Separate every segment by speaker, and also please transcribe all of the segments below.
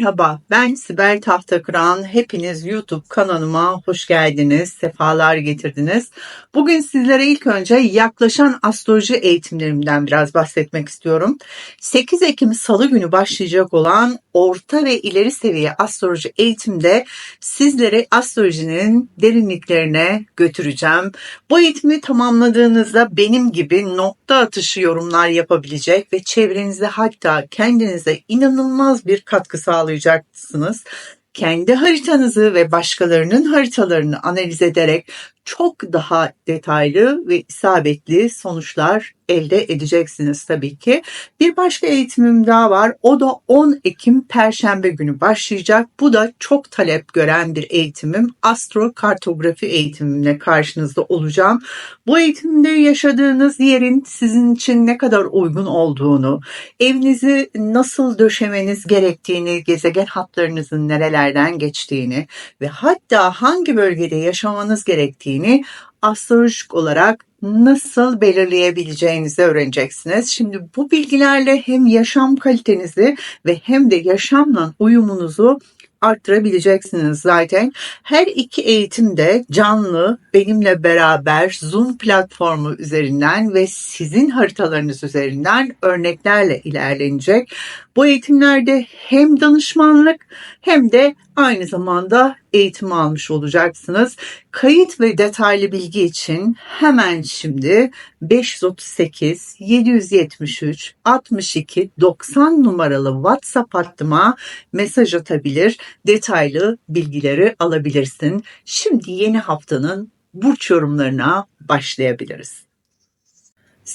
Speaker 1: Merhaba, ben Sibel Tahtakıran. Hepiniz YouTube kanalıma hoş geldiniz, sefalar getirdiniz. Bugün sizlere ilk önce yaklaşan astroloji eğitimlerimden biraz bahsetmek istiyorum. 8 Ekim Salı günü başlayacak olan orta ve ileri seviye astroloji eğitimde sizleri astrolojinin derinliklerine götüreceğim. Bu eğitimi tamamladığınızda benim gibi nokta atışı yorumlar yapabilecek ve çevrenize hatta kendinize inanılmaz bir katkı sağlayacaksınız. Kendi haritanızı ve başkalarının haritalarını analiz ederek çok daha detaylı ve isabetli sonuçlar elde edeceksiniz tabii ki. Bir başka eğitimim daha var. O da 10 Ekim Perşembe günü başlayacak. Bu da çok talep gören bir eğitimim. Astrokartografi eğitimimle karşınızda olacağım. Bu eğitimde yaşadığınız yerin sizin için ne kadar uygun olduğunu, evinizi nasıl döşemeniz gerektiğini, gezegen hatlarınızın nerelerden geçtiğini ve hatta hangi bölgede yaşamanız gerektiğini astrolojik olarak nasıl belirleyebileceğinizi öğreneceksiniz. Şimdi bu bilgilerle hem yaşam kalitenizi ve hem de yaşamla uyumunuzu arttırabileceksiniz zaten. Her iki eğitimde canlı benimle beraber Zoom platformu üzerinden ve sizin haritalarınız üzerinden örneklerle ilerlenecek. Bu eğitimlerde hem danışmanlık hem de aynı zamanda eğitim almış olacaksınız. Kayıt ve detaylı bilgi için hemen şimdi 538 773 62 90 numaralı WhatsApp hattıma mesaj atabilir. Detaylı bilgileri alabilirsin. Şimdi yeni haftanın burç yorumlarına başlayabiliriz.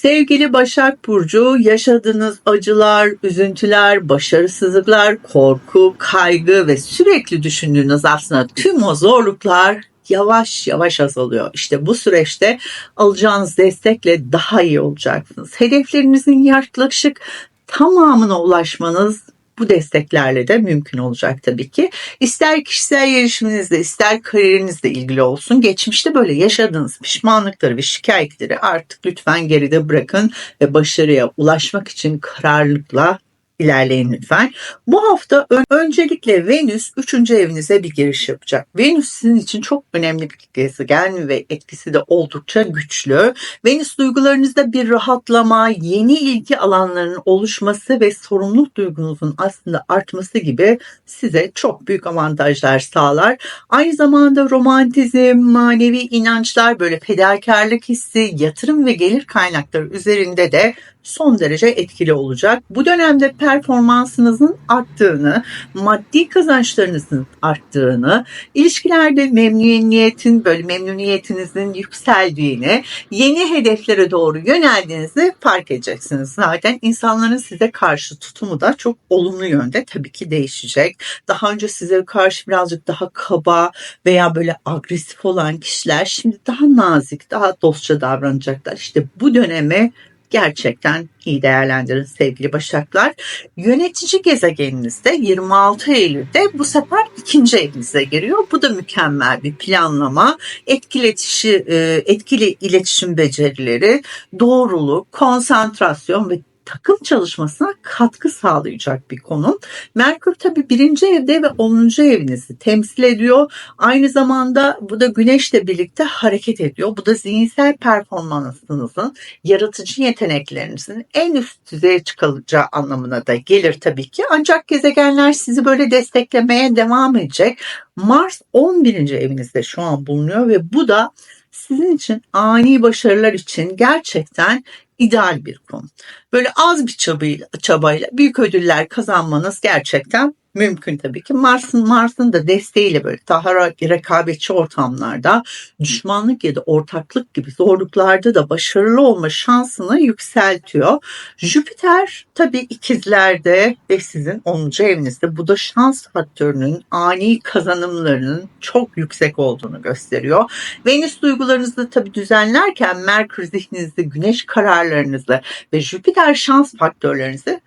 Speaker 1: Sevgili Başak Burcu, yaşadığınız acılar, üzüntüler, başarısızlıklar, korku, kaygı ve sürekli düşündüğünüz aslında tüm o zorluklar yavaş yavaş azalıyor. İşte bu süreçte alacağınız destekle daha iyi olacaksınız. Hedeflerinizin yaklaşık tamamına ulaşmanız bu desteklerle de mümkün olacak tabii ki. İster kişisel gelişiminizle ister kariyerinizle ilgili olsun. Geçmişte böyle yaşadığınız pişmanlıkları ve şikayetleri artık lütfen geride bırakın ve başarıya ulaşmak için kararlılıkla ilerleyin lütfen. Bu hafta öncelikle Venüs 3. evinize bir giriş yapacak. Venüs sizin için çok önemli bir gezegen ve etkisi de oldukça güçlü. Venüs duygularınızda bir rahatlama, yeni ilgi alanlarının oluşması ve sorumluluk duygunuzun aslında artması gibi size çok büyük avantajlar sağlar. Aynı zamanda romantizm, manevi inançlar, böyle fedakarlık hissi, yatırım ve gelir kaynakları üzerinde de son derece etkili olacak. Bu dönemde performansınızın arttığını, maddi kazançlarınızın arttığını, ilişkilerde memnuniyetin böyle memnuniyetinizin yükseldiğini, yeni hedeflere doğru yöneldiğinizi fark edeceksiniz. Zaten insanların size karşı tutumu da çok olumlu yönde tabii ki değişecek. Daha önce size karşı birazcık daha kaba veya böyle agresif olan kişiler şimdi daha nazik, daha dostça davranacaklar. İşte bu döneme gerçekten iyi değerlendirin sevgili Başaklar. Yönetici gezegeninizde 26 Eylül'de bu sefer ikinci evinize giriyor. Bu da mükemmel bir planlama, etkiletici, e, etkili iletişim becerileri, doğruluk, konsantrasyon ve takım çalışmasına katkı sağlayacak bir konu. Merkür tabi birinci evde ve 10. evinizi temsil ediyor. Aynı zamanda bu da güneşle birlikte hareket ediyor. Bu da zihinsel performansınızın, yaratıcı yeteneklerinizin en üst düzeye çıkalacağı anlamına da gelir tabii ki. Ancak gezegenler sizi böyle desteklemeye devam edecek. Mars 11. evinizde şu an bulunuyor ve bu da sizin için ani başarılar için gerçekten ideal bir konu. Böyle az bir çabayla, çabayla büyük ödüller kazanmanız gerçekten mümkün tabii ki. Mars'ın Mars'ın da desteğiyle böyle daha rekabetçi ortamlarda düşmanlık ya da ortaklık gibi zorluklarda da başarılı olma şansını yükseltiyor. Jüpiter tabii ikizlerde ve sizin 10. evinizde. Bu da şans faktörünün ani kazanımlarının çok yüksek olduğunu gösteriyor. Venüs duygularınızı tabii düzenlerken Merkür zihninizde, Güneş kararlarınızla ve Jüpiter şans faktörlerinizi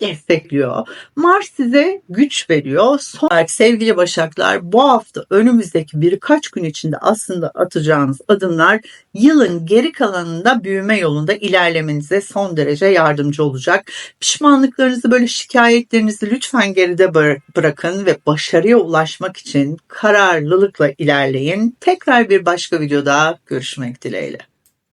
Speaker 1: destekliyor. Mars size güç veriyor. Son olarak sevgili Başaklar bu hafta önümüzdeki birkaç gün içinde aslında atacağınız adımlar yılın geri kalanında büyüme yolunda ilerlemenize son derece yardımcı olacak. Pişmanlıklarınızı böyle şikayetlerinizi lütfen geride bıra- bırakın ve başarıya ulaşmak için kararlılıkla ilerleyin. Tekrar bir başka videoda görüşmek dileğiyle.